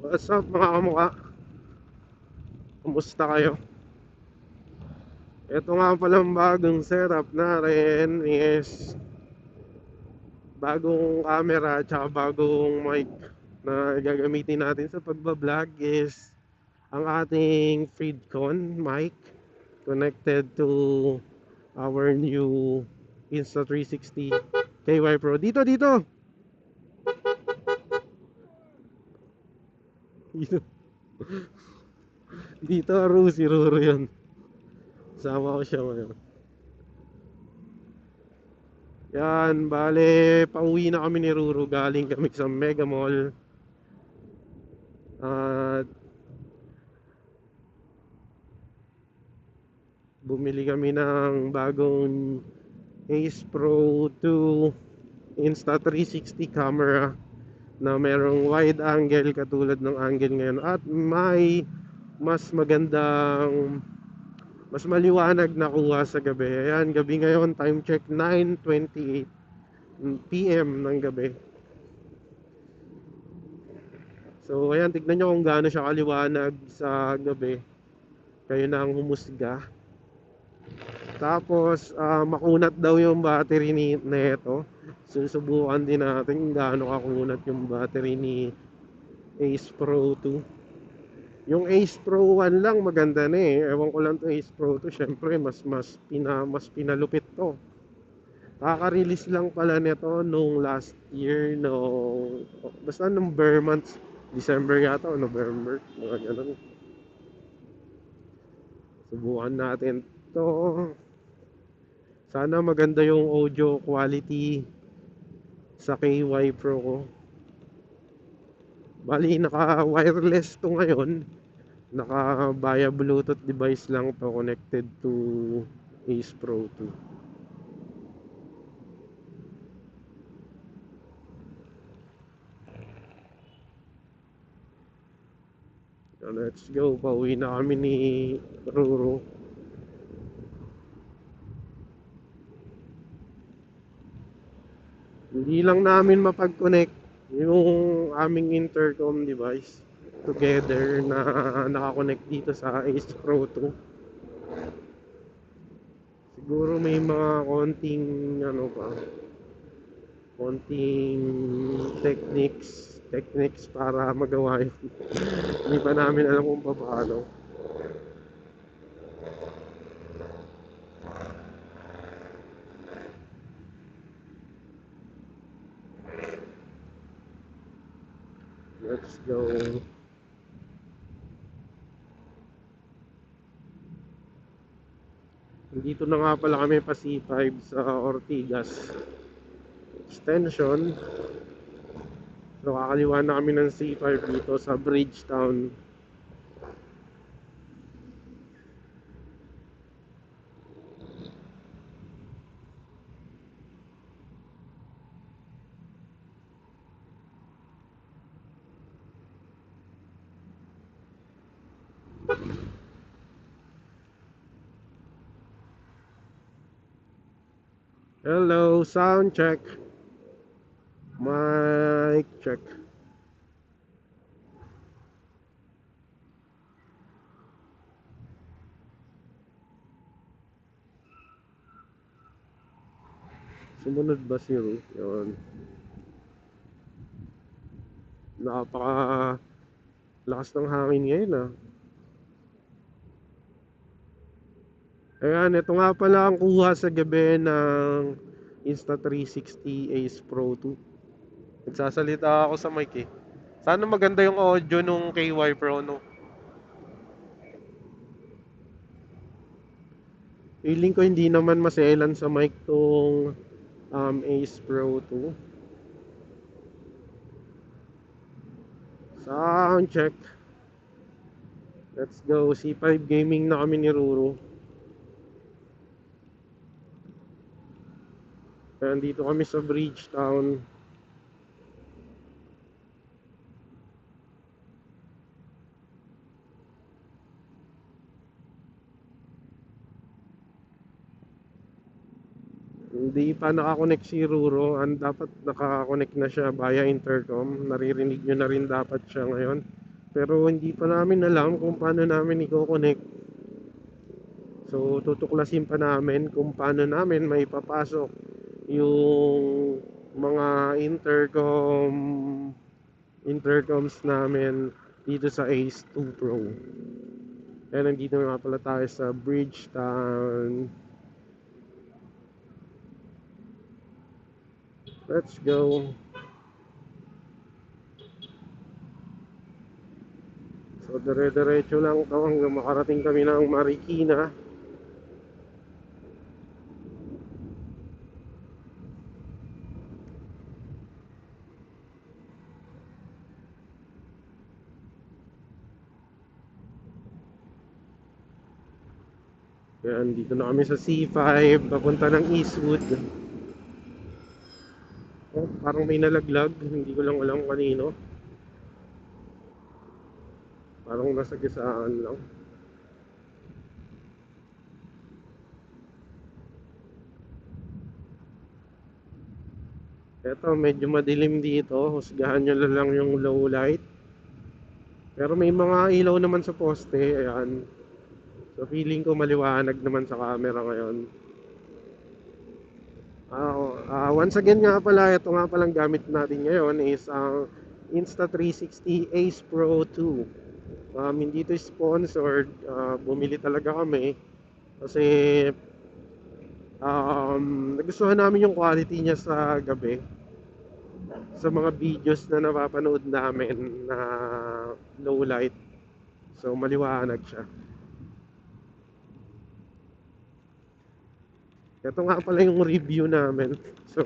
What's up mga kamukha? Kumusta kayo? Ito nga palang bagong setup natin is bagong camera at bagong mic na gagamitin natin sa pagbablog is ang ating Freedcon mic connected to our new Insta360 KY Pro. Dito, dito! Dito. Dito, Ru, si Ruro yun. Sama ko siya ngayon. Yan, bale, pauwi na kami ni Ruro. Galing kami sa Mega Mall. At bumili kami ng bagong Ace Pro 2 Insta360 camera na merong wide angle katulad ng angle ngayon at may mas magandang mas maliwanag na kuha sa gabi. Ayan, gabi ngayon, time check 9.28 PM ng gabi. So, ayan, tignan nyo kung gaano siya kaliwanag sa gabi. Kayo na ang humusga. Tapos, ah, makunat daw yung battery ni nito. Susubukan din natin gaano kakunat yung battery ni Ace Pro 2. Yung Ace Pro 1 lang maganda na eh. Ewan ko lang to Ace Pro 2, syempre mas mas pina mas pinalupit to. Kaka-release lang pala nito nung last year no basta nung bare months December yata o November mga ganun. Subukan natin to. Sana maganda yung audio quality sa KY Pro ko. Bali, naka-wireless to ngayon. Naka via Bluetooth device lang to connected to Ace Pro 2. So, let's go. Pauwi na kami ni Ruro. Hindi lang namin mapag-connect yung aming intercom device together na nakakonect dito sa Ace Pro 2. Siguro may mga konting ano pa konting techniques techniques para magawa yun. Hindi pa namin alam kung paano. Let's go. Dito na nga pala kami pa C5 sa Ortigas Extension. So kakaliwa na kami ng C5 dito sa Bridgetown. Hello, sound check. Mic check. Sumunod ba si Ruth? Yun. Napaka lakas ng hangin ngayon ah. Ayan, ito nga pala ang kuha sa gabi ng Insta360 Ace Pro 2. Nagsasalita ako sa mic eh. Sana maganda yung audio nung KY Pro no. Feeling ko hindi naman maselan sa mic tong um, Ace Pro 2. Sound check. Let's go. C5 gaming na kami ni Ruru. Nandito kami sa Bridgetown. Hindi pa nakakonect si Ruro. Ang dapat nakakonect na siya via intercom. Naririnig nyo na rin dapat siya ngayon. Pero hindi pa namin alam kung paano namin i-connect. So, tutuklasin pa namin kung paano namin may papasok yung mga intercom intercoms namin dito sa Ace 2 Pro. Kaya nandito nga pala tayo sa Bridgetown. Let's go. So, dire-diretso lang to hanggang makarating kami ng Marikina. Yan, dito na kami sa C5, papunta ng Eastwood. Oh, parang may nalaglag, hindi ko lang alam kanino. Parang nasa gisaan lang. Eto, medyo madilim dito. Husgahan nyo lang yung low light. Pero may mga ilaw naman sa poste. Ayan. So feeling ko maliwanag naman sa camera ngayon. Oh, ah, once again nga pala, ito nga palang gamit natin ngayon is ang Insta360 Ace Pro 2. Um, hindi ito sponsored. Ah, bumili talaga kami. Kasi um, nagustuhan namin yung quality niya sa gabi. Sa mga videos na napapanood namin na low light. So maliwanag siya. Ito nga pala yung review namin. So,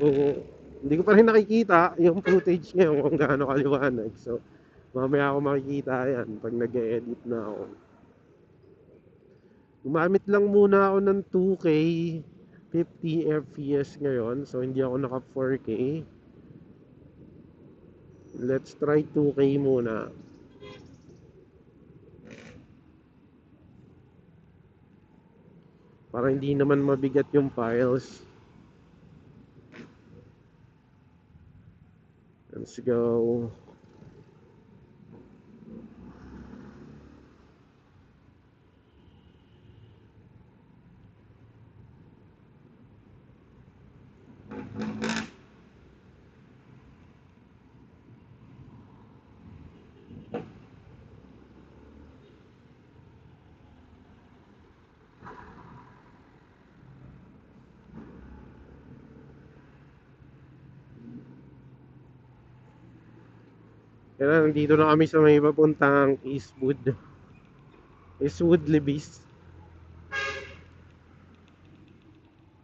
hindi ko pa rin nakikita yung footage ngayon kung gaano kaliwanag. So, mamaya ako makikita yan pag nag edit na ako. Gumamit lang muna ako ng 2K 50 FPS ngayon. So, hindi ako naka 4K. Let's try 2K muna. Para hindi naman mabigat yung files. Let's go. Na, nandito na kami sa may papuntang Eastwood. Eastwood Libis.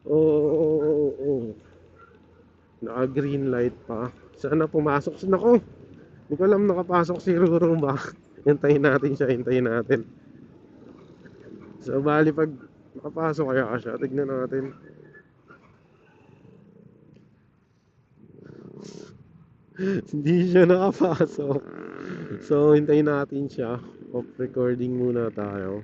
Oo, oo, oo, oo. Naka green light pa. Sana pumasok. Nako, hindi ko alam nakapasok si Ruro ba. Hintayin natin siya, hintayin natin. So, bali pag nakapasok kaya siya, tignan natin. Hindi siya nakapasok. So, hintayin natin siya. Off recording muna tayo.